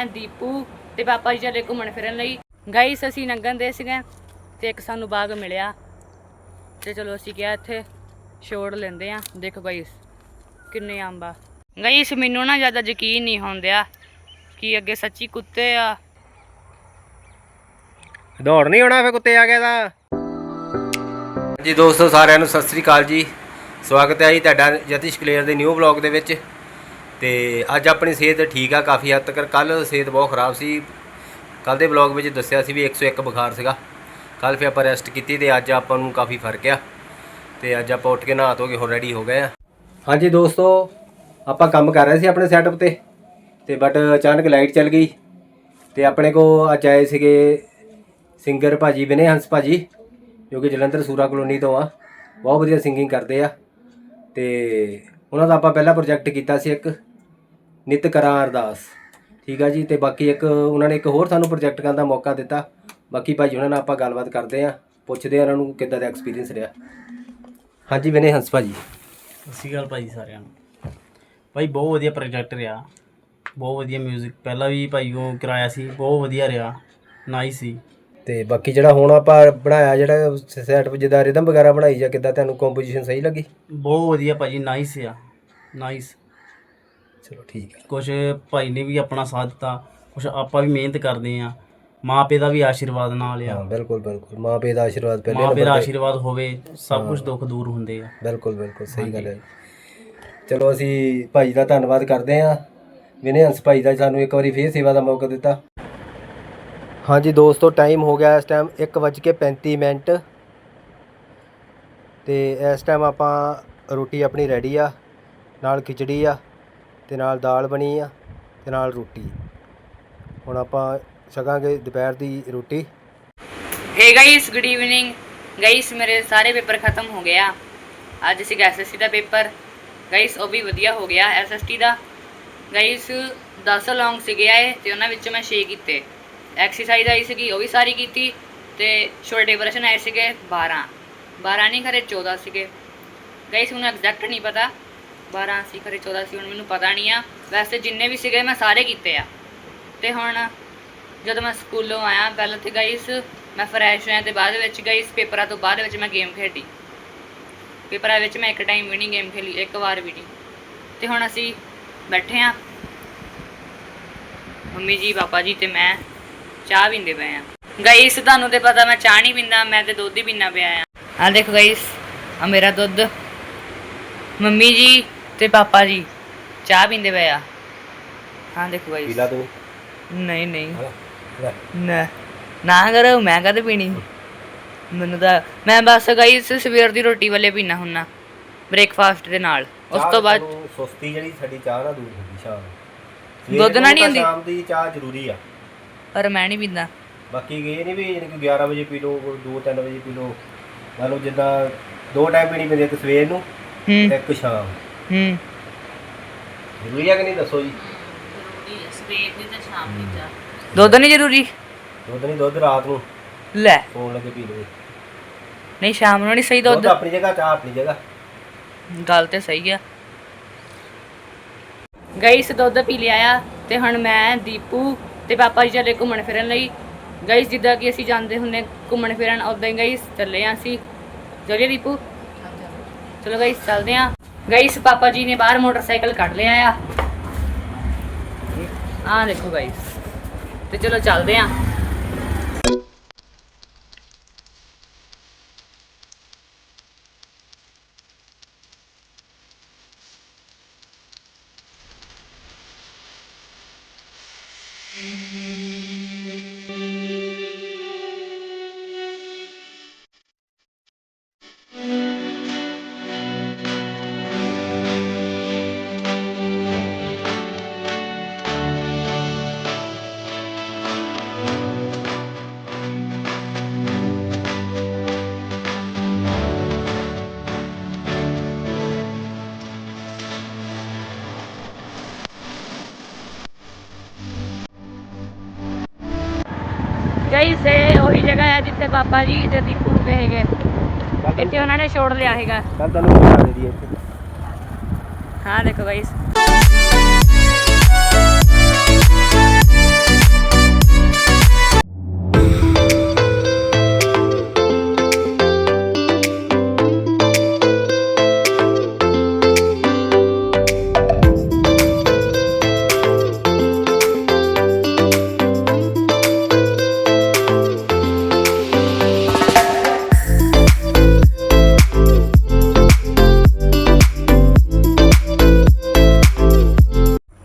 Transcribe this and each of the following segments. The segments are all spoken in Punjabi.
ਮੈਂ ਦੀਪੂ ਤੇ ਪਾਪਾ ਜੀ ਚੱਲੇ ਘੁੰਮਣ ਫਿਰਨ ਲਈ। ਗਾਈਸ ਅਸੀਂ ਨੰਗਨ ਦੇ ਸੀਗੇ ਤੇ ਇੱਕ ਸਾਨੂੰ ਬਾਗ ਮਿਲਿਆ ਤੇ ਚਲੋ ਅਸੀਂ ਕਿਹਾ ਇੱਥੇ ਛੋੜ ਲੈਂਦੇ ਆ ਦੇਖੋ ਗਾਈਸ ਕਿੰਨੇ ਅੰਬ ਗਾਈਸ ਮੈਨੂੰ ਨਾ ਜ਼ਿਆਦਾ ਯਕੀਨ ਨਹੀਂ ਹੁੰਦਿਆ ਕਿ ਅੱਗੇ ਸੱਚੀ ਕੁੱਤੇ ਆ। ਦੌੜ ਨਹੀਂ ਹੋਣਾ ਫੇ ਕੁੱਤੇ ਆ ਗਿਆ ਤਾਂ। ਜੀ ਦੋਸਤੋ ਸਾਰਿਆਂ ਨੂੰ ਸਤਿ ਸ੍ਰੀ ਅਕਾਲ ਜੀ। ਸਵਾਗਤ ਹੈ ਜੀ ਤੁਹਾਡਾ ਜਤਿਸ਼ ਕਲੇਰ ਦੇ ਨਿਊ ਬਲੌਗ ਦੇ ਵਿੱਚ। ਤੇ ਅੱਜ ਆਪਣੀ ਸਿਹਤ ਠੀਕ ਆ, ਕਾਫੀ ਹੱਦ ਤੱਕ। ਕੱਲ ਸਿਹਤ ਬਹੁਤ ਖਰਾਬ ਸੀ। ਕੱਲ ਦੇ ਬਲੌਗ ਵਿੱਚ ਦੱਸਿਆ ਸੀ ਵੀ 101 ਬੁਖਾਰ ਸੀਗਾ। ਕੱਲ ਫਿਰ ਆਪਾਂ ਰੈਸਟ ਕੀਤੀ ਤੇ ਅੱਜ ਆਪਾਂ ਨੂੰ ਕਾਫੀ ਫ਼ਰਕ ਆ। ਤੇ ਅੱਜ ਆਪਾਂ ਉੱਠ ਕੇ ਨਹਾ ਧੋ ਕੇ ਹੋਰ ਰੈਡੀ ਹੋ ਗਏ ਆ। ਹਾਂਜੀ ਦੋਸਤੋ, ਆਪਾਂ ਕੰਮ ਕਰ ਰਹੇ ਸੀ ਆਪਣੇ ਸੈਟਅਪ ਤੇ। ਤੇ ਬਟ ਅਚਾਨਕ ਲਾਈਟ ਚੱਲ ਗਈ। ਤੇ ਆਪਣੇ ਕੋ ਅੱਜ ਆਏ ਸੀਗੇ ਸਿੰਗਰ ਭਾਜੀ ਵਿਨੇ ਹੰਸ ਭਾਜੀ, ਜੋ ਕਿ ਜਲੰਧਰ ਸੂਰਾ ਕਲੋਨੀ ਤੋਂ ਆ। ਬਹੁਤ ਵਧੀਆ ਸਿੰਗਿੰਗ ਕਰਦੇ ਆ। ਤੇ ਉਹਨਾਂ ਦਾ ਆਪਾਂ ਪਹਿਲਾ ਪ੍ਰੋਜੈਕਟ ਕੀਤਾ ਸੀ ਇੱਕ। ਨਿਤ ਕਰਾਂ ਅਰਦਾਸ ਠੀਕ ਆ ਜੀ ਤੇ ਬਾਕੀ ਇੱਕ ਉਹਨਾਂ ਨੇ ਇੱਕ ਹੋਰ ਸਾਨੂੰ ਪ੍ਰੋਜੈਕਟ ਕਰਨ ਦਾ ਮੌਕਾ ਦਿੱਤਾ। ਬਾਕੀ ਭਾਜੀ ਉਹਨਾਂ ਨਾਲ ਆਪਾਂ ਗੱਲਬਾਤ ਕਰਦੇ ਆ ਪੁੱਛਦੇ ਆ ਉਹਨਾਂ ਨੂੰ ਕਿੱਦਾਂ ਦਾ ਐਕਸਪੀਰੀਅੰਸ ਰਿਹਾ। ਹਾਂਜੀ ਵਿਨੇ ਹੰਸ ਭਾਜੀ। ਸਤਿ ਸ਼੍ਰੀ ਅਕਾਲ ਭਾਈ ਸਾਰਿਆਂ ਨੂੰ। ਭਾਈ ਬਹੁਤ ਵਧੀਆ ਪ੍ਰੋਜੈਕਟ ਰਿਹਾ। ਬਹੁਤ ਵਧੀਆ 뮤직 ਪਹਿਲਾਂ ਵੀ ਭਾਈ ਉਹ ਕਰਾਇਆ ਸੀ ਬਹੁਤ ਵਧੀਆ ਰਿਹਾ। ਨਾਈਸ ਸੀ। ਤੇ ਬਾਕੀ ਜਿਹੜਾ ਹੁਣ ਆਪਾਂ ਬਣਾਇਆ ਜਿਹੜਾ ਸੈਟਅਪ ਜਿੱਦਾਂ ਰਿਦਮ ਵਗੈਰਾ ਬਣਾਈ ਜਾਂ ਕਿੱਦਾਂ ਤੁਹਾਨੂੰ ਕੰਪੋਜੀਸ਼ਨ ਸਹੀ ਲੱਗੀ? ਬਹੁਤ ਵਧੀਆ ਭਾਜੀ ਨਾਈਸ ਆ। ਨਾਈਸ ਚਲੋ ਠੀਕ ਹੈ। ਕੁਝ ਭਾਈ ਨੇ ਵੀ ਆਪਣਾ ਸਾਥ ਦਿੱਤਾ ਕੁਝ ਆਪਾਂ ਵੀ ਮਿਹਨਤ ਕਰਦੇ ਆ ਮਾਪੇ ਦਾ ਵੀ ਆਸ਼ੀਰਵਾਦ ਨਾਲ ਹਾਂ ਆ ਬਿਲਕੁਲ ਬਿਲਕੁਲ। ਮਾਂ ਪਿਓ ਦਾ ਆਸ਼ੀਰਵਾਦ ਪਹਿਲੇ ਮਾਪੇ ਦਾ ਆਸ਼ੀਰਵਾਦ ਹੋਵੇ ਸਭ ਕੁਝ ਦੁੱਖ ਦੂਰ ਹੁੰਦੇ ਆ। ਬਿਲਕੁਲ ਬਿਲਕੁਲ ਸਹੀ ਗੱਲ ਹੈ। ਚਲੋ ਅਸੀਂ ਭਾਈ ਦਾ ਧੰਨਵਾਦ ਕਰਦੇ ਹਾਂ। ਵਿਨੇ ਹੰਸ ਭਾਈ ਦਾ ਸਾਨੂੰ ਇੱਕ ਵਾਰੀ ਫੇਰ ਸੇਵਾ ਦਾ ਮੌਕਾ ਦਿੱਤਾ। ਹਾਂਜੀ ਦੋਸਤੋ ਟਾਈਮ ਹੋ ਗਿਆ ਇਸ ਟਾਈਮ 1:35 ਮਿੰਟ। ਤੇ ਇਸ ਟਾਈਮ ਆਪਾਂ ਰੋਟੀ ਆਪਣੀ ਰੈਡੀ ਆ ਨਾਲ ਖਿਚੜੀ ਆ। ਅਤੇ ਨਾਲ ਦਾਲ ਬਣੀ ਆ ਅਤੇ ਨਾਲ ਰੋਟੀ। ਹੁਣ ਆਪਾਂ ਛਕਾਂਗੇ ਦੁਪਹਿਰ ਦੀ ਰੋਟੀ। Hey guys good evening guys ਮੇਰੇ ਸਾਰੇ ਪੇਪਰ ਖਤਮ ਹੋ ਗਿਆ ਅੱਜ ਸੀਗਾ ਐਸਐਸਟੀ ਦਾ ਪੇਪਰ। ਗਾਈਸ ਉਹ ਵੀ ਵਧੀਆ ਹੋ ਗਿਆ ਐਸਐਸਟੀ ਦਾ। ਗਾਈਸ 10 ਲੌਂਗ ਸੀਗੇ ਆਏ ਤੇ ਉਹਨਾਂ ਵਿੱਚੋਂ ਮੈਂ 6 ਕੀਤੇ। ਐਕਸਰਸਾਈਜ਼ ਆਈ ਸੀਗੀ, ਉਹ ਵੀ ਸਾਰੀ ਕੀਤੀ ਤੇ ਛੋਟੇ ਪ੍ਰਸ਼ਨ ਆਏ ਸੀਗੇ 12 12 ਨਹੀਂ, ਖਰੇ 14 ਸੀਗੇ। ਗਾਈਸ ਮੈਨੂੰ ਐਗਜ਼ੈਕਟ ਨਹੀਂ ਪਤਾ। 12 ਸੀ ਖਰੇ 14 ਸੀ, ਹੁਣ ਮੈਨੂੰ ਪਤਾ ਨਹੀਂ ਆ। ਵੈਸੇ ਜਿੰਨੇ ਵੀ ਸੀਗੇ, ਮੈਂ ਸਾਰੇ ਕੀਤੇ ਆ। ਤੇ ਹੁਣ ਜਦੋਂ ਮੈਂ ਸਕੂਲੋਂ ਆਇਆ, ਪਹਿਲਾਂ ਤੇ ਗਾਈਸ ਮੈਂ ਫਰੈਸ਼ ਹੋਇਆ ਤੇ ਬਾਅਦ ਵਿੱਚ ਗਾਈਸ ਪੇਪਰਾਂ ਤੋਂ ਬਾਅਦ ਵਿੱਚ ਮੈਂ ਗੇਮ ਖੇਡੀ। ਪੇਪਰਾਂ ਵਿੱਚ ਮੈਂ ਇੱਕ ਟਾਈਮ ਵੀ ਨਹੀਂ ਗੇਮ ਖੇਲੀ, ਇੱਕ ਵਾਰ ਵੀ ਨਹੀਂ। ਤੇ ਹੁਣ ਅਸੀਂ ਬੈਠੇ ਆ। ਮੰਮੀ ਜੀ, ਪਾਪਾ ਜੀ ਤੇ ਮੈਂ ਚਾਹ ਪੀਂਦੇ ਪਏ ਆ। ਗਾਈਸ ਤੁਹਾਨੂੰ ਤੇ ਪਤਾ ਮੈਂ ਚਾਹ ਨਹੀਂ ਪੀਂਦਾ, ਮੈਂ ਤੇ ਦੁੱਧ ਹੀ ਪੀਣਾ ਪਿਆ ਆ। ਆ ਦੇਖੋ ਗਾਈਸ ਆ ਮੇਰਾ ਦੁੱਧ। ਮੰਮੀ ਜੀ ਤੇ ਪਾਪਾ ਜੀ ਚਾਹ ਪੀਂਦੇ ਪਏ ਆ। ਹਾਂ ਦੇਖੋ ਗਾਈਸ ਪੀਲਾ ਤੂੰ? ਨਹੀਂ ਨਹੀਂ। ਲੈ। ਨਾ। ਨਾ ਕਰੋ ਮੈਂ ਕਦੇ ਪੀਣੀ? ਮੈਨੂੰ ਤਾਂ ਮੈਂ ਬਸ ਗਾਈਸ ਸਵੇਰ ਦੀ ਰੋਟੀ ਵਾਲੇ ਪੀਣਾ ਹੁੰਨਾ ਬ੍ਰੇਕਫਾਸਟ ਦੇ ਨਾਲ। ਉਸ ਤੋਂ ਬਾਅਦ ਸੁਸਤੀ ਜਿਹੜੀ ਸਾਡੀ ਚਾਹ ਨਾਲ ਦੂਰ ਹੁੰਦੀ ਸ਼ਾਮ। ਨੂੰ। ਦੁੱਧ ਨਾਲ ਨਹੀਂ ਤਾਂ ਹੁੰਦੀ? ਸ਼ਾਮ ਦੀ ਚਾਹ ਜ਼ਰੂਰੀ ਆ। ਪਰ ਮੈਂ ਨਹੀਂ ਪੀਂਦਾ। ਬਾਕੀ ਇਹ ਨਹੀਂ ਵੀ ਯਾਨੀ ਕਿ 11 ਵਜੇ ਪੀ ਲਓ 2-3 ਵਜੇ ਪੀ ਲਓ। ਮੰਨ ਲਓ ਜਿੱਦਾਂ ਦੋ ਟਾਈਮ ਪੀਣੀ ਪੈਂਦੀ ਇੱਕ ਸਵੇਰ ਨੂੰ ਹੂੰ। ਇੱਕ ਸ਼ਾਮ। ਹੂੰ। ਜ਼ਰੂਰੀ ਆ ਕਿ ਨਹੀਂ ਦੱਸੋ ਜੀ? ਸਵੇਰ ਦੀ ਤੇ ਸ਼ਾਮ ਦੀ ਚਾਹ। ਦੁੱਧ ਨਹੀਂ ਜ਼ਰੂਰੀ? ਦੁੱਧ ਨਹੀਂ ਦੁੱਧ ਰਾਤ ਨੂੰ। ਲੈ। ਸੌਣ ਲੱਗੇ ਪੀ ਲਓ ਨਹੀਂ ਸ਼ਾਮ ਨੂੰ ਨਹੀਂ ਸਹੀ ਦੁੱਧ। ਦੁੱਧ ਆਪਣੀ ਜਗ੍ਹਾ ਚਾਹ ਆਪਣੀ ਜਗ੍ਹਾ। ਗੱਲ ਤੇ ਸਹੀ ਆ। ਗਾਈਸ ਦੁੱਧ ਪੀ ਲਿਆ ਆ ਤੇ ਹੁਣ ਮੈਂ ਦੀਪੂ ਤੇ ਪਾਪਾ ਜੀ ਚੱਲੇ ਘੁੰਮਣ ਫਿਰਨ ਲਈ। ਗਾਈਸ ਜਿੱਦਾਂ ਕਿ ਅਸੀਂ ਜਾਂਦੇ ਹੁੰਨੇ ਘੁੰਮਣ ਫਿਰਨ ਉਦਾਂ ਹੀ ਗਾਈਸ ਚੱਲੇ ਆ ਅਸੀਂ। ਚਲਿਏ ਦੀਪੂ? ਚਲੋ ਗਾਈਸ ਚੱਲਦੇ ਆ ਗਾਈਸ ਪਾਪਾ ਜੀ ਨੇ ਬਾਹਰ ਮੋਟਰਸਾਈਕਲ ਕੱਢ ਲਿਆ ਆ। ਆ ਦੇਖੋ ਗਾਈਸ ਤੇ ਚਲੋ ਚੱਲਦੇ ਆ। ਜਿੱਥੇ ਪਾਪਾ ਜੀ ਤੇ ਦੀਪੂ ਗਏ ਹੈਗੇ। ਇੱਥੇ ਉਹਨਾਂ ਨੇ ਛੋੜ ਲਿਆ ਹੈਗਾ ਕੱਲ ਤੁਹਾਨੂੰ ਬਤਾ ਦੇ ਦੀ ਇੱਥੇ। ਹਾਂ ਦੇਖੋ ਗਾਈਸ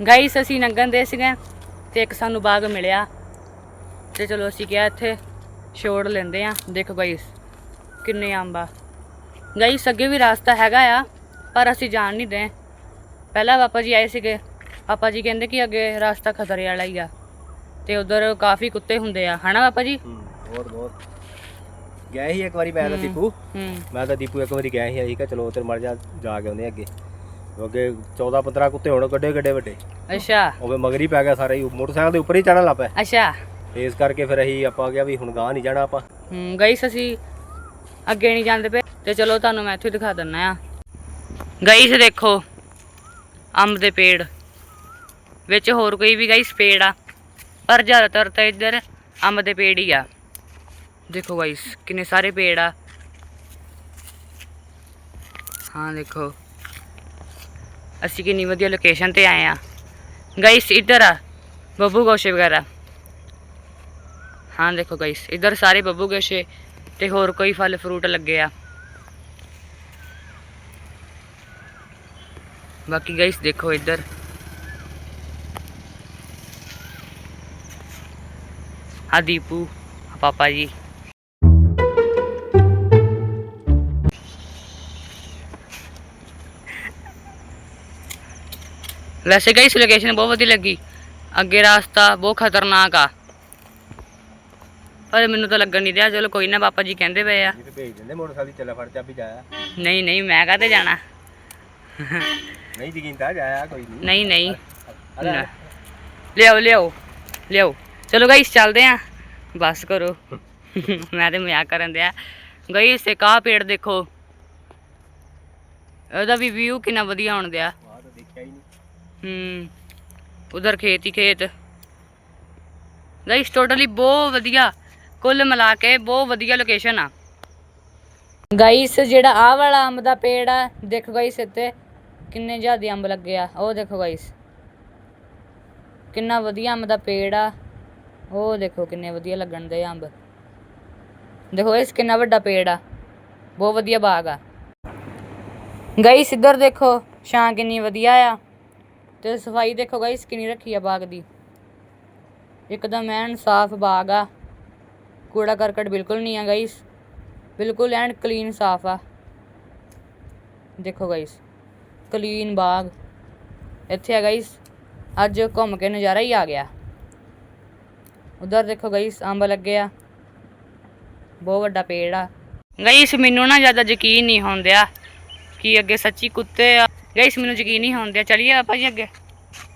ਗਾਈਸ ਅਸੀਂ ਨੰਗਨ ਦੇ ਸੀਗੇ ਤੇ ਇੱਕ ਸਾਨੂੰ ਬਾਗ ਮਿਲਿਆ। ਤੇ ਚਲੋ ਅਸੀਂ ਕਿਹਾ ਇੱਥੇ ਛੋੜ ਲੈਂਦੇ ਆ ਦੇਖੋ ਗਾਈਸ ਕਿੰਨੇ ਅੰਬ ਆ ਗਾਈਸ ਅੱਗੇ ਵੀ ਰਸਤਾ ਹੈਗਾ ਆ ਪਰ ਅਸੀਂ ਜਾਣ ਨਹੀਂ ਦੇ। ਪਹਿਲਾਂ ਪਾਪਾ ਜੀ ਆਏ ਸੀਗੇ। ਪਾਪਾ ਜੀ ਕਹਿੰਦੇ ਕਿ ਅੱਗੇ ਰਸਤਾ ਖਤਰੇ ਵਾਲਾ ਹੀ ਆ। ਤੇ ਉਧਰ ਕਾਫੀ ਕੁੱਤੇ ਹੁੰਦੇ ਆ। ਹਨਾ ਪਾਪਾ ਜੀ? ਹੂੰ ਬਹੁਤ ਗਿਆ ਸੀ ਇੱਕ ਵਾਰੀ ਮੈਂ ਤਾਂ ਦੀਪੂ। ਹੂੰ। ਮੈਂ ਤਾਂ ਦੀਪੂ ਇੱਕ ਵਾਰੀ ਗਿਆ ਸੀ। ਅਸੀਂ ਕਿਹਾ ਚਲੋ ਉੱਧਰ ਮਰ ਜਾ ਜਾ ਕੇ ਆਉਂਦੇ ਅੱਗੇ। ਅੱਗੇ 14 15 ਕੁੱਤੇ ਹੋਣ ਗੱਡੇ ਗੱਡੇ ਵੱਡੇ। ਅੱਛਾ। ਉਹ ਵੀ ਮਗਰ ਪੈ ਗਿਆ ਸਾਰੇ ਹੀ, ਮੋਟਰਸਾਈਕਲ ਦੇ ਉੱਪਰ ਹੀ ਚੜਨ ਲੱਗ ਪਿਆ ਅੱਛਾ। ਇਸ ਕਰਕੇ ਫਿਰ ਅਸੀਂ ਆਪਾਂ ਗਿਆ ਵੀ ਹੁਣ ਗਾਂ ਨਹੀਂ ਜਾਣਾ ਆਪਾਂ। ਹੂੰ ਗਾਈਸ ਅਸੀਂ ਅੱਗੇ ਨਹੀਂ ਜਾਂਦੇ ਪਏ। ਤੇ ਚਲੋ ਤੁਹਾਨੂੰ ਮੈਂ ਇੱਥੇ ਦਿਖਾ ਦਿੰਨਾ ਆ। ਗਾਈਸ ਦੇਖੋ ਅੰਬ ਦੇ ਪੇੜ। ਵਿੱਚ ਹੋਰ ਕੋਈ ਵੀ ਗਾਈਸ ਪੇੜ ਆ? ਪਰ ਜ਼ਿਆਦਾਤਰ ਤਾਂ ਇੱਧਰ ਅੰਬ ਦੇ ਪੇੜ ਹੀ ਆ। ਦੇਖੋ ਗਾਈਸ ਕਿੰਨੇ ਸਾਰੇ ਪੇੜ ਆ। ਹਾਂ ਦੇਖੋ। ਅਸੀਂ ਕਿੰਨੀ ਵਧੀਆ ਲੋਕੇਸ਼ਨ ਤੇ ਆਏ ਆ। ਗਾਈਸ ਇੱਧਰ ਆ, ਬੱਬੂ ਗੋਸ਼ੇ ਵਗੈਰਾ। ਹਾਂ, ਦੇਖੋ ਗਾਈਸ ਇਧਰ ਸਾਰੇ ਬੱਬੂ ਗੋਸ਼ੇ ਤੇ ਹੋਰ ਕੋਈ ਫਲ ਫਰੂਟ ਲੱਗੇ ਆ। ਬਾਕੀ ਗਾਈਸ ਦੇਖੋ ਇੱਧਰ। ਆ ਦੀਪੂ, ਆਹ ਪਾਪਾ ਜੀ। ਵੈਸੇ ਗਾਈਸ ਲੋਕੇਸ਼ਨ ਬਹੁਤ ਵਧੀਆ ਲੱਗੀ। ਅੱਗੇ ਰਾਸਤਾ ਬਹੁਤ ਖਤਰਨਾਕ ਆ। ਪਰ ਮੈਨੂੰ ਤਾਂ ਲੱਗਣ ਨਹੀਂ ਦਿਆ ਚਲੋ ਕੋਈ ਨਾ ਪਾਪਾ ਜੀ ਕਹਿੰਦੇ ਪਏ ਆ। ਜਿੱਥੇ ਭੇਜ ਦਿੰਦੇ ਮੋਟਰਸਾਈਕਲ ਚੱਲ ਫੜ ਚਾਬੀ ਜਾਇਆ ਨਹੀਂ ਨਹੀਂ ਮੈਂ ਕਾਹਤੇ ਜਾਣਾ? ਨਹੀਂ ਯਕੀਨ ਜਾਇਆ ਕੋਈ ਨਹੀਂ ਨਹੀਂ। ਨਹੀਂ ਨਾ। ਲਿਆਓ ਲਿਆਓ ਲਿਆਓ। ਚਲੋ ਗਾਈਸ ਚੱਲਦੇ ਆ। ਬਸ ਕਰੋ। ਮੈਂ ਤੇ ਮਜ਼ਾਕ ਕਰਨ ਦਿਆ। ਗਾਈਸ ਤੇ ਕਾਹ ਪੇੜ ਦੇਖੋ। ਉਹਦਾ ਵੀ ਵਿਊ ਕਿੰਨਾ ਵਧੀਆ ਆਉਣ ਦਿਆ ਵਾਹ ਤਾਂ ਦੇਖਿਆ ਹੀ ਨਹੀਂ ਹੂੰ। ਉਧਰ ਖੇਤ ਹੀ ਖੇਤ। ਗਾਈਸ ਟੋਟਲੀ ਬਹੁਤ ਵਧੀਆ। ਕੁੱਲ ਮਿਲਾ ਕੇ ਬਹੁਤ ਵਧੀਆ ਲੋਕੇਸ਼ਨ ਆ। ਗਾਈਸ ਜਿਹੜਾ ਆਹ ਵਾਲਾ ਅੰਬ ਦਾ ਪੇੜ ਆ, ਦੇਖੋ ਗਾਈਸ ਇੱਥੇ, ਕਿੰਨੇ ਜ਼ਿਆਦਾ ਅੰਬ ਲੱਗੇ ਆ। ਉਹ ਦੇਖੋ ਗਾਈਸ ਕਿੰਨਾ ਵਧੀਆ ਅੰਬ ਦਾ ਪੇੜ ਆ। ਉਹ ਦੇਖੋ ਕਿੰਨੇ ਵਧੀਆ ਲੱਗਣ ਦੇ ਅੰਬ। ਦੇਖੋ ਇਸ ਕਿੰਨਾ ਵੱਡਾ ਪੇੜ ਆ। ਬਹੁਤ ਵਧੀਆ ਬਾਗ ਆ। ਗਾਈਸ ਇੱਧਰ ਦੇਖੋ, ਛਾਂ ਕਿੰਨੀ ਵਧੀਆ ਆ। ਤੇ ਸਫ਼ਾਈ ਦੇਖੋ ਗਾਈਸ ਕਿੰਨੀ ਰੱਖੀ ਆ ਬਾਗ ਦੀ। ਇੱਕਦਮ ਐਨ ਸਾਫ਼ ਬਾਗ ਆ। ਕੂੜਾ ਕਰਕਟ ਬਿਲਕੁਲ ਨਹੀਂ ਆ ਗਾਈਸ ਬਿਲਕੁਲ ਐਨ ਕਲੀਨ ਸਾਫ਼ ਆ। ਦੇਖੋ ਗਾਈਸ ਕਲੀਨ ਬਾਗ। ਇੱਥੇ ਆ ਗਾਈਸ ਅੱਜ ਘੁੰਮ ਕੇ ਨਜ਼ਾਰਾ ਹੀ ਆ ਗਿਆ। ਉਧਰ ਦੇਖੋ ਗਾਈਸ ਅੰਬ ਲੱਗੇ ਆ। ਬਹੁਤ ਵੱਡਾ ਪੇੜ ਆ। ਗਾਈਸ ਮੈਨੂੰ ਨਾ ਜ਼ਿਆਦਾ ਯਕੀਨ ਨਹੀਂ ਹੁੰਦਿਆ ਕਿ ਅੱਗੇ ਸੱਚੀ ਕੁੱਤੇ ਆ। ਗਾਈਸ ਮੈਨੂੰ ਯਕੀਨ ਨਹੀਂ ਹੁੰਦਿਆ ਚਲਿਏ ਆਪਾਂ ਜੀ ਅੱਗੇ।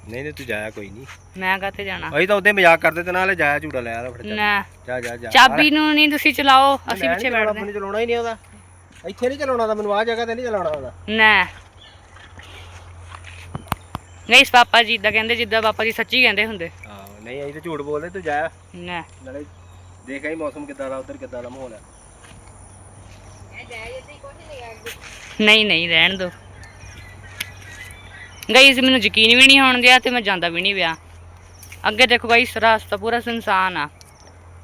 ਨਹੀਂ ਨਹੀਂ ਤੂੰ ਜਾਇਆ ਕੋਈ ਨਹੀਂ। ਮੈਂ ਕਾਹਤੇ ਜਾਣਾ? ਅਸੀਂ ਤਾਂ ਉਹਦੇ ਮਜ਼ਾਕ ਕਰਦੇ ਤੇ ਨਾਲੇ ਜਾਇਆ ਝੂੜਾ ਲੈ ਆ ਫੜ। ਨਾ। ਜਾ ਜਾ ਜਾ। ਚਾਬੀ ਨੂੰ ਨਹੀਂ ਤੁਸੀਂ ਚਲਾਓ ਅਸੀਂ ਪਿੱਛੇ ਬੈਠਦੇ ਮੈਨੂੰ ਚਲਾਉਣਾ ਹੀ ਨਹੀਂ ਆਉਂਦਾ। ਇੱਥੇ ਨਹੀਂ ਚਲਾਉਣਾ ਤਾਂ ਮੈਨੂੰ ਆ ਜਗ੍ਹਾ ਤੇ ਨਹੀਂ ਚਲਾਉਣਾ ਆਉਂਦਾ। ਨਾ। ਗਾਈਸ ਪਾਪਾ ਜੀ ਇਦਾਂ ਕਹਿੰਦੇ ਜਿੱਦਾਂ ਪਾਪਾ ਜੀ ਸੱਚੀ ਕਹਿੰਦੇ ਹੁੰਦੇ। ਹਾਂ ਨਹੀਂ ਅਸੀਂ ਤਾਂ ਝੂਠ ਬੋਲਦੇ ਤੂੰ ਜਾਇਆ। ਨਾ। ਨਾਲੇ ਦੇਖ ਆਈ ਮੌਸਮ ਕਿੱਦਾਂ ਦਾ ਉਧਰ ਕਿੱਦਾਂ ਦਾ ਮਾਹੌਲ ਹੈ ਨਹੀਂ ਨਹੀਂ ਰਹਿਣ ਦੋ। ਗਾਈਸ ਮੈਨੂੰ ਯਕੀਨ ਵੀ ਨਹੀਂ ਹੋਣ ਗਿਆ ਤੇ ਮੈਂ ਜਾਂਦਾ ਵੀ ਨਹੀਂ ਪਿਆ ਅੱਗੇ ਦੇਖੋ ਗਾਈਸ ਰਸਤਾ ਪੂਰਾ ਸੁਨਸਾਨ ਆ।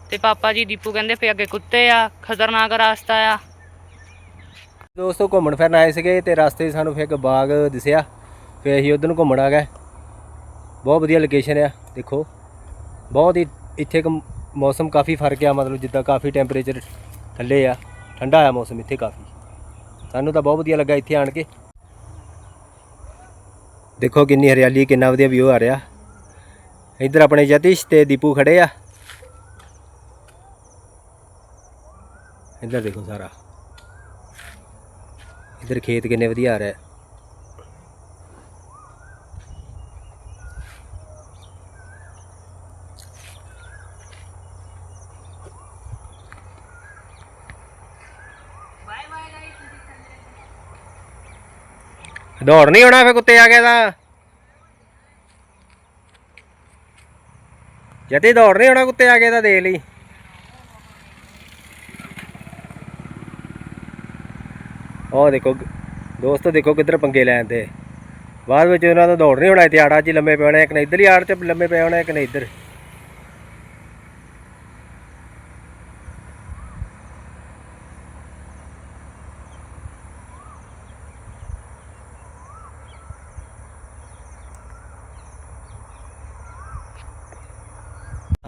ਤੇ ਪਾਪਾ ਜੀ ਦੀਪੂ ਕਹਿੰਦੇ ਫੇ ਅੱਗੇ ਕੁੱਤੇ ਆ, ਖਤਰਨਾਕ ਰਸਤਾ ਆ। ਦੋਸਤੋ, ਘੁੰਮਣ ਫਿਰਨ ਆਏ ਸੀਗੇ ਤੇ ਰਸਤੇ 'ਚ ਸਾਨੂੰ ਫਿਰ ਇੱਕ ਬਾਗ ਦਿਸਿਆ। ਫਿਰ ਅਸੀਂ ਉਧਰ ਨੂੰ ਘੁੰਮਣ ਆ ਗਏ। ਬਹੁਤ ਵਧੀਆ ਲੋਕੇਸ਼ਨ ਆ, ਦੇਖੋ। ਬਹੁਤ ਹੀ, ਇੱਥੇ ਕ ਮੌਸਮ ਕਾਫੀ ਫ਼ਰਕ ਆ, ਮਤਲਬ ਜਿੱਦਾਂ ਕਾਫੀ ਟੈਂਪਰੇਚਰ ਥੱਲੇ ਆ। ਠੰਡਾ ਆ ਮੌਸਮ ਇੱਥੇ ਕਾਫੀ। ਸਾਨੂੰ ਤਾਂ ਬਹੁਤ ਵਧੀਆ ਲੱਗਾ ਇੱਥੇ ਆਣ ਕੇ। ਦੇਖੋ ਕਿੰਨੀ ਹਰਿਆਲੀ, ਕਿੰਨਾ ਵਧੀਆ ਵਿਊ ਆ ਰਿਹਾ। ਇੱਧਰ ਆਪਣੇ ਜਤੀਸ਼ ਤੇ ਦੀਪੂ ਖੜੇ ਆ। ਇੱਧਰ ਦੇਖੋ ਸਾਰਾ। ਇਧਰ ਖੇਤ ਕਿੰਨੇ ਵਧੀਆ ਆ ਰਿਹਾ ਹੈ। ਦੌੜ ਨਹੀਂ ਹੋਣਾ ਫੇ ਕੁੱਤੇ ਆ ਗਏ ਦਾ ਜਦੇ ਦੌੜ ਨਹੀਂ ਹੋਣਾ ਕੁੱਤੇ ਆ ਗਏ ਦਾ ਦੇਖ ਲਈ। ਉਹ ਦੇਖੋ ਦੋਸਤੋ ਦੇਖੋ ਕਿੱਧਰ ਪੰਗੇ ਲੈਣ ਤੇ ਬਾਅਦ ਵਿੱਚ ਉਹਨਾਂ ਦਾ ਦੌੜ ਨਹੀਂ ਹੋਣਾ, ਇੱਥੇ ਆੜਾ 'ਚ ਲੰਮੇ ਪੈ ਹੋਣਾ ਇੱਕ ਨੇ ਇੱਧਰ ਹੀ ਆੜ 'ਚ ਲੰਮੇ ਪੈ ਹੋਣਾ ਇੱਕ ਨੇ ਇੱਧਰ।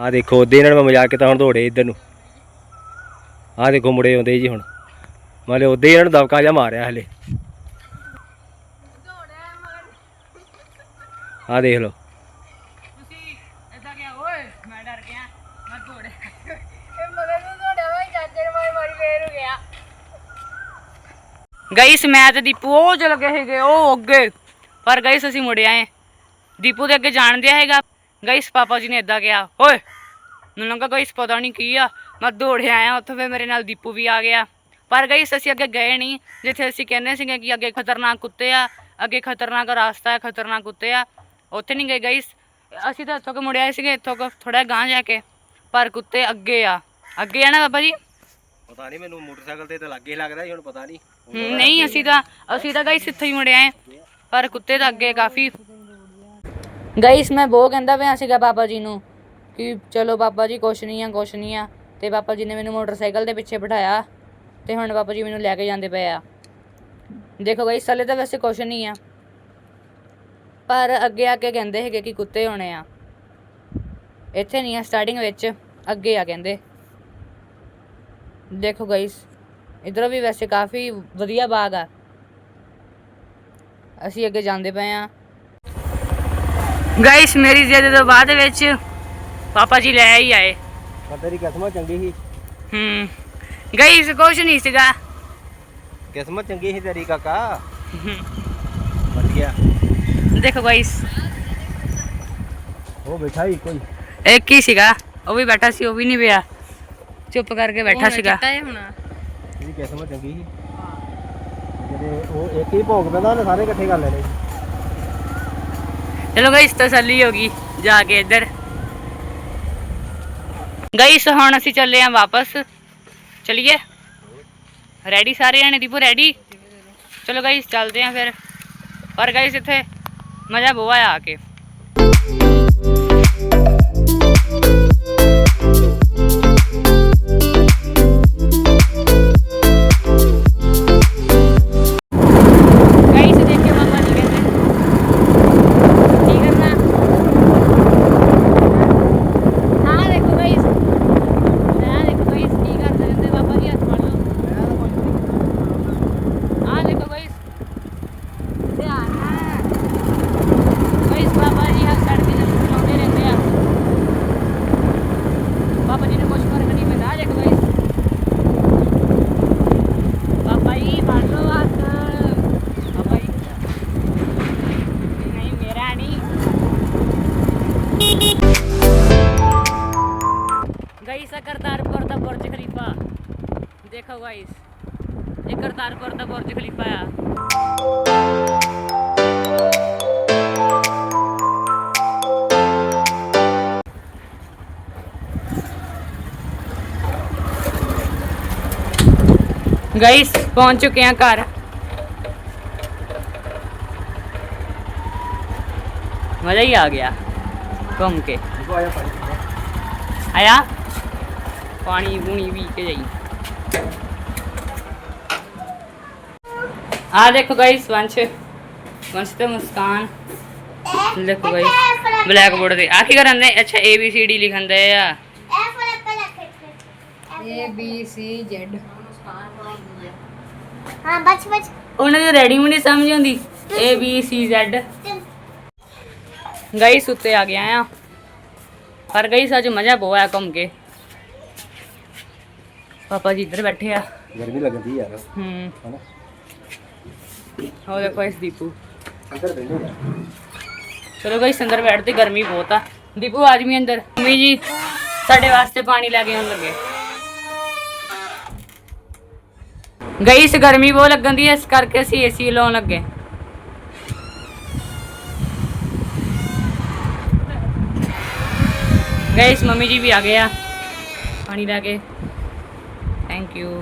ਆ ਦੇਖੋ ਉਹਦੇ ਇਹਨਾਂ ਨੂੰ ਮੈਂ ਮਜ਼ਾਕ ਕੀਤਾ ਹੁਣ ਦੌੜੇ ਇੱਧਰ ਨੂੰ। ਆ ਦੇਖੋ ਮੁੜੇ ਆਉਂਦੇ ਜੀ ਹੁਣ। ਮਾਲੇ ਉਹਦੇ ਇਹਨਾਂ ਨੂੰ ਦਬਕਾ ਜਾ ਮਾਰਿਆ ਹਲੇ। ਆ ਦੇਖ ਲਓ। ਤੁਸੀਂ ਇਦਾਂ ਕਿਹਾ ਓਏ ਮੈਂ ਡਰ ਗਿਆ ਮੈਂ ਦੌੜਿਆ ਇਹ ਮਗਰ ਨੂੰ ਤੁਹਾਡਾ ਵਾ ਚਾਚੇ ਨੇ ਮਾਰੀ ਮਾਰੀ ਫੇਰ ਹੋ ਗਿਆ। ਗਾਈਸ ਮੈਂ ਤੇ ਦੀਪੂ ਉਹ ਚਲ ਗਏ ਹੈਗੇ ਉਹ ਅੱਗੇ। ਪਰ ਗਾਈਸ ਅਸੀਂ ਮੁੜ ਆਏ। ਦੀਪੂ ਦੇ ਅੱਗੇ ਜਾਣ ਦਿਆ ਹੈਗਾ। ਗਾਈਸ ਪਾਪਾ ਜੀ ਨੇ ਇਦਾਂ ਕਿਹਾ ਓਏ ਮੈਨੂੰ ਲੱਗਾ ਗਾਈਸ ਪਤਾ ਨਹੀਂ ਕੀ ਆ ਮੈਂ ਦੌੜਿਆ ਆਇਆ ਉੱਥੇ ਫਿਰ ਮੇਰੇ ਨਾਲ ਦੀਪੂ ਵੀ ਆ ਗਿਆ। ਪਰ ਗਾਈਸ ਅਸੀਂ ਅੱਗੇ ਗਏ ਨਹੀਂ ਜਿੱਥੇ ਅਸੀਂ ਕਹਿੰਦੇ ਸੀਗੇ ਕਿ ਅੱਗੇ ਖਤਰਨਾਕ ਕੁੱਤੇ ਆ ਅੱਗੇ ਖਤਰਨਾਕ ਰਾਸਤਾ ਹੈ ਖਤਰਨਾਕ ਕੁੱਤੇ ਆ ਉੱਥੇ ਨਹੀਂ ਗਏ ਗਾਈਸ ਅਸੀਂ ਤਾਂ ਇੱਥੋਂ ਕੁ ਮੁੜ ਆਏ ਸੀਗੇ ਇੱਥੋਂ ਥੋੜਾ ਗਾਂਹ ਜਾ ਕੇ ਪਰ ਕੁੱਤੇ ਅੱਗੇ ਆ। ਅੱਗੇ ਆ ਨਾ ਬਾਬਾ ਜੀ? ਪਤਾ ਨਹੀਂ ਮੈਨੂੰ ਮੋਟਰਸਾਈਕਲ ਤੇ ਤਾਂ ਲੱਗੇ ਲੱਗਦਾ ਜੀ ਹੁਣ ਪਤਾ ਨਹੀਂ। ਨਹੀਂ ਅਸੀਂ ਤਾਂ ਅਸੀਂ ਤਾਂ ਗਾਈਸ ਇੱਥੇ ਹੀ ਮੁੜੇ ਆਏ ਪਰ ਕੁੱਤੇ ਤਾਂ ਅੱਗੇ ਕਾਫੀ। ਗਾਈਸ ਮੈਂ ਬਹੁਤ ਕਹਿੰਦਾ ਪਿਆ ਸੀਗਾ ਪਾਪਾ ਜੀ ਨੂੰ ਕਿ ਚਲੋ ਬਾਬਾ ਜੀ ਕੁਛ ਨਹੀਂ ਆ, ਕੁਛ ਨਹੀਂ ਆ। ਤੇ ਬਾਬਾ ਜੀ ਨੇ ਮੈਨੂੰ ਮੋਟਰਸਾਈਕਲ ਦੇ ਪਿੱਛੇ ਬਿਠਾਇਆ ਤੇ ਹੁਣ ਬਾਬਾ ਜੀ ਮੈਨੂੰ ਲੈ ਕੇ ਜਾਂਦੇ ਪਏ ਆ। ਦੇਖੋ ਗਾਈਸ ਸਾਲੇ ਤਾਂ ਵੈਸੇ ਕੁਛ ਨਹੀਂ ਆ। ਪਰ ਅੱਗੇ ਆ ਕੇ ਕਹਿੰਦੇ ਹੈਗੇ ਕਿ ਕੁੱਤੇ ਹੋਣੇ ਆ। ਇੱਥੇ ਨਹੀਂ ਆ ਸਟਾਰਟਿੰਗ ਵਿੱਚ ਅੱਗੇ ਆ ਕਹਿੰਦੇ। ਦੇਖੋ ਗਾਈਸ ਇਧਰੋਂ ਵੀ ਵੈਸੇ ਕਾਫੀ ਵਧੀਆ ਬਾਗ ਆ। ਅਸੀਂ ਅੱਗੇ ਜਾਂਦੇ ਪਏ ਆ। ਗਾਇਸ, ਮੇਰੀ ਜਿੱਦ ਤੋਂ ਬਾਅਦ ਵਿੱਚ ਪਾਪਾ ਜੀ ਲੈ ਹੀ ਆਏ। ਪਰ ਤੇਰੀ ਕਿਸਮਤ ਚੰਗੀ ਸੀ। ਹੂੰ ਗਾਇਸ ਕੁਛ ਨਹੀਂ ਸੀਗਾ। ਕਿਸਮਤ ਚੰਗੀ ਸੀ ਤੇਰੀ ਕਾਕਾ। ਵਧੀਆ। ਦੇਖੋ ਗਾਇਸ। ਉਹ ਬੈਠਾ ਹੀ ਕੋਈ। ਇੱਕ ਹੀ ਸੀਗਾ? ਉਹ ਵੀ ਬੈਠਾ ਸੀ ਉਹ ਵੀ ਨਹੀਂ ਪਿਆ। ਚੁੱਪ ਕਰਕੇ ਬੈਠਾ ਸੀਗਾ। ਇਹ ਹੁਣ। ਇਹਦੀ ਕਿਸਮਤ ਚੰਗੀ ਸੀ। ਜਿਹੜੇ ਉਹ ਇੱਕ ਹੀ ਭੋਗ ਪੈਂਦਾ ਉਹਨੇ ਸਾਰੇ ਇਕੱਠੇ ਕਰ ਲੈਣੇ ਚਲੋ ਗਾਇਸ ਤਸੱਲੀ ਹੋ ਗਈ। ਜਾ ਕੇ ਇੱਧਰ। ਗਾਇਸ, ਹੁਣ ਅਸੀਂ ਚੱਲੇ ਆ ਵਾਪਸ। ਚਲਿਏ? ਰੈਡੀ ਸਾਰੇ ਜਾਣੇ? ਦੀਪੂ ਰੈਡੀ ਚਲੋ ਗਾਇਸ, ਚੱਲਦੇ ਆ ਫਿਰ। ਪਰ ਗਾਇਸ, ਇੱਥੇ ਮਜ਼ਾ ਬਹੁਤ ਆਇਆ ਆ ਕੇ। ਗਾਇਸ ਆ ਕਰਤਾਰਪੁਰ ਦਾ ਬੁਰਜ ਖਲੀਫਾ ਦੇਖੋ ਗਾਇਸ ਇਹ ਕਰਤਾਰਪੁਰ ਦਾ ਬੁਰਜ ਖਲੀਫਾ ਆ ਗਾਇਸ ਪਹੁੰਚ ਚੁੱਕੇ ਆ ਘਰ ਮਜ਼ਾ ਹੀ ਆ ਗਿਆ ਘੁੰਮ ਕੇ ਆਇਆ ਪਾਣੀ ਪੂਣੀ ਪੀ ਕੇ ਜਾਈ। ਆ ਦੇਖੋ ਗਾਇਸ ਵੰਸ਼। ਵੰਸ਼ ਤੇ ਮੁਸਕਾਨ। ਦੇਖੋ ਗਾਇਸ ਬਲੈਕ ਬੋਰਡ ਤੇ। ਆ ਕੀ ਕਰਨ ਦੇ? ਅੱਛਾ ਏ ਬੀ ਸੀ ਡੀ ਲਿਖਣ ਦੇ ਆ। ਏ ਬੀ ਸੀ ਜ਼ੈਡ ਹਾਂ ਬਚ ਬਚ ਉਹਨਾਂ ਦੀ ਰੈਡੀ ਨਹੀਂ ਸਮਝ ਆਉਂਦੀ? A B C Z guys ਉੱਤੇ ਆ ਗਿਆ ਆ। ਪਰ ਗਾਇਸ ਅੱਜ ਮਜ਼ਾ ਬਹੁਤ ਆਇਆ ਘੁੰਮ ਕੇ। ਪਾਪਾ ਜੀ ਇੱਧਰ ਬੈਠੇ ਆ। ਗਰਮੀ ਲੱਗਦੀ ਯਾਰ। ਹੂੰ। ਹਨਾ? ਹੋ ਦੇਖੋ ਇਸ ਦੀਪੂ। ਅੰਦਰ ਬੈਠੋ ਚਲੋ ਗਾਇਸ ਅੰਦਰ ਬੈਠਦੇ ਗਰਮੀ ਬਹੁਤ ਆ। ਦੀਪੂ ਆਜ ਵੀ ਅੰਦਰ। ਮੰਮੀ ਜੀ ਸਾਡੇ ਵਾਸਤੇ ਪਾਣੀ ਲੈ ਕੇ ਆਉਣ ਲੱਗੇ। ਗਾਇਸ ਗਰਮੀ ਬਹੁਤ ਲੱਗਣ ਦੀ ਇਸ ਕਰਕੇ ਅਸੀਂ ਏਸੀ ਲਾਉਣ ਲੱਗੇ। ਗਾਇਸ ਮੰਮੀ ਜੀ ਵੀ ਆ ਗਏ ਆ। ਪਾਣੀ ਲੈ ਕੇ। ਥੈਂਕ ਯੂ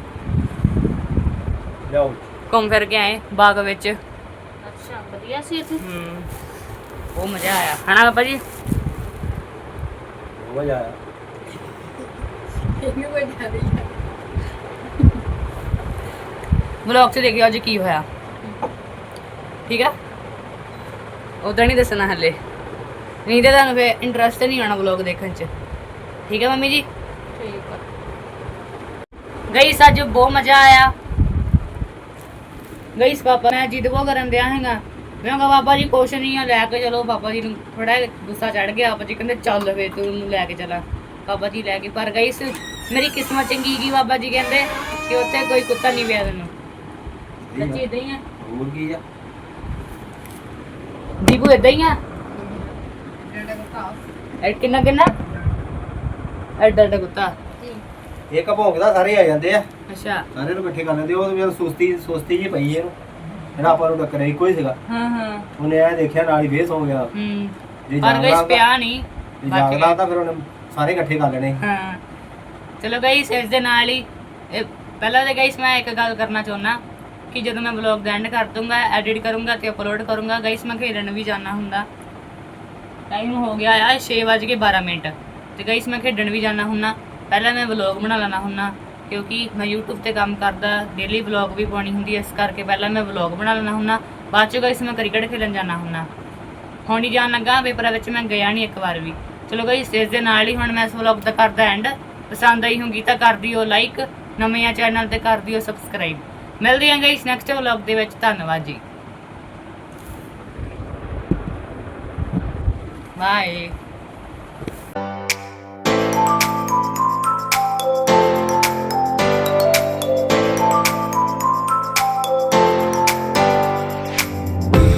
ਜਾਓ ਘੁੰਮ ਫਿਰ ਕੇ ਆਏ ਬਾਗ ਵਿੱਚ। ਅੱਛਾ ਵਧੀਆ ਸੀ ਇੱਥੇ। ਹਮ ਉਹ ਮਜ਼ਾ ਆਇਆ। ਹਨਾ ਬਾਬਾ ਜੀ? ਮਜ਼ਾ ਆਇਆ। ਇਹਨੂੰ ਕੋਈ ਡਰ ਵਲੌਗ 'ਚ ਦੇਖਿਓ ਅੱਜ ਕੀ ਹੋਇਆ। ਠੀਕ ਆ? ਉਦਾਂ ਨਹੀਂ ਦੱਸਣਾ ਹਲੇ। ਨਹੀਂ ਤੇ ਤੁਹਾਨੂੰ ਫੇ ਇੰਟਰਸਟ ਨਹੀਂ ਆਉਣਾ ਵਲੌਗ ਦੇਖਣ 'ਚ। ਠੀਕ ਹੈ ਮੰਮੀ ਜੀ? ਠੀਕ ਆ। ਗਈਸ ਅੱਜ ਬਹੁਤ ਮਜ਼ਾ ਆਇਆ। ਗਈਸ ਪਾਪਾ ਮੈਂ ਜਿੱਦ ਉਹ ਕਰਨ ਦਿਆ ਹੈਗਾ ਮੈਂ ਕਿਹਾ ਬਾਬਾ ਜੀ ਕੁਛ ਨਹੀਂ ਆ ਲੈ ਕੇ ਚਲੋ ਬਾਬਾ ਜੀ ਨੂੰ ਥੋੜਾ ਗੁੱਸਾ ਚੜ ਗਿਆ ਬਾਬਾ ਜੀ ਕਹਿੰਦੇ ਚੱਲ ਵੇ ਤੂੰ ਉਹਨੂੰ ਲੈ ਕੇ ਚਲਾ। ਬਾਬਾ ਜੀ ਲੈ ਕੇ ਪਰ ਗਈਸ ਮੇਰੀ ਕਿਸਮਤ ਚੰਗੀ ਕੀ ਬਾਬਾ ਜੀ ਕਹਿੰਦੇ ਕਿ ਉੱਥੇ ਕੋਈ ਕੁੱਤਾ ਨਹੀਂ ਪਿਆ ਤੈਨੂੰ। ਸੱਚੀ ਇਦਾਂ ਹੀ ਆ। ਹੋਰ ਕੀ ਆ? ਜੀਬੂ ਇਦਾਂ ਹੀ ਆ। ਐ ਕਿੰਨਾ ਕਿੰਨਾ ਐਡਾ ਐਡਾ ਕੁੱਤਾ। ਇਹ ਭੌਂਕਦਾ ਸਾਰੇ ਆ ਜਾਂਦੇ ਆ। ਅੱਛਾ। ਸਾਰੇ ਨੂੰ ਇਕੱਠੇ ਕਰ ਲੈਂਦੇ ਉਹ ਵੀ ਸੁਸਤੀ ਸੁਸਤੀ ਜੀ ਪਈ ਇਹਨੂੰ। ਜਿਹੜਾ ਆਪਾਂ ਨੂੰ ਟੱਕਰਿਆ ਇੱਕੋ ਹੀ ਸੀਗਾ। ਹਾਂ ਹਾਂ। ਉਹਨੇ ਐ ਦੇਖਿਆ ਨਾਲ ਹੀ ਫੇਸ ਹੋ ਗਿਆ। ਹੂੰ। ਜੇ ਪਰ ਜਾਗਦਾ ਪਿਆ ਨਹੀਂ ਜੇ ਬਚ ਜਾਗਦਾ ਗਿਆ। ਤਾਂ ਫਿਰ ਉਹਨੇ ਸਾਰੇ ਇਕੱਠੇ ਕਰ ਲੈਣੇ। ਹਾਂ। ਚਲੋ ਗਾਈਸ ਇਸ ਦੇ ਨਾਲ ਹੀ। ਇਹ ਪਹਿਲਾਂ ਤਾਂ ਗਾਈਸ ਮੈਂ ਇੱਕ ਗੱਲ ਕਰਨਾ ਚਾਹੁੰਦਾ ਕਿ ਜਦੋਂ ਮੈਂ ਵਲੌਗ ਦਾ ਐਂਡ ਕਰ ਦੂੰਗਾ ਐਡਿਟ ਕਰੂੰਗਾ ਤੇ ਅਪਲੋਡ ਕਰੂੰਗਾ ਗਾਈਸ ਮੈਂ ਖੇਡਣ ਵੀ ਜਾਣਾ ਹੁੰਦਾ। ਟਾਈਮ ਹੋ ਗਿਆ ਆ 6:12 ਮਿੰਟ। ਤੇ ਗਾਈਸ ਮੈਂ ਖੇਡਣ ਵੀ ਜਾਣਾ ਹੁੰਦਾ। ਪਹਿਲਾਂ ਮੈਂ ਵਲੌਗ ਬਣਾ ਲੈਣਾ ਹੁੰਦਾ, ਕਿਉਂਕਿ ਮੈਂ YouTube ਤੇ ਕੰਮ ਕਰਦਾ ਡੇਲੀ ਵਲੌਗ ਵੀ ਪਾਉਣੀ ਹੁੰਦੀ ਹੈ ਇਸ ਕਰਕੇ ਪਹਿਲਾਂ ਮੈਂ ਵਲੌਗ ਬਣਾ ਲੈਣਾ ਹੁੰਦਾ, ਬਾਅਦ ਚ ਗਾਈਸ ਮੈਂ ਕ੍ਰਿਕਟ ਖੇਡਣ ਜਾਣਾ ਹੁੰਦਾ। ਹੁਣ ਹੀ ਜਾਣ ਲੱਗਾ ਪੇਪਰਾਂ ਵਿੱਚ ਮੈਂ ਗਿਆ ਨਹੀਂ ਇੱਕ ਵਾਰ ਵੀ। ਚਲੋ ਗਾਈਸ ਇਸ ਦੇ ਨਾਲ ਹੀ ਹੁਣ ਮੈਂ ਇਸ ਵਲੌਗ ਦਾ ਕਰਦਾ ਐਂਡ ਪਸੰਦ ਆਈ ਹੋਗੀ ਤਾਂ ਕਰ ਦਿਓ ਲਾਈਕ ਨਵੇਂ ਆ ਚੈਨਲ ਤੇ ਕਰ ਦਿਓ ਸਬਸਕ੍ਰਾਈਬ ਮਿਲਦੇ ਹਾਂ ਗਾਈਸ ਨੈਕਸਟ ਵਲੌਗ ਦੇ ਵਿੱਚ, ਧੰਨਵਾਦ ਜੀ। ਬਾਏ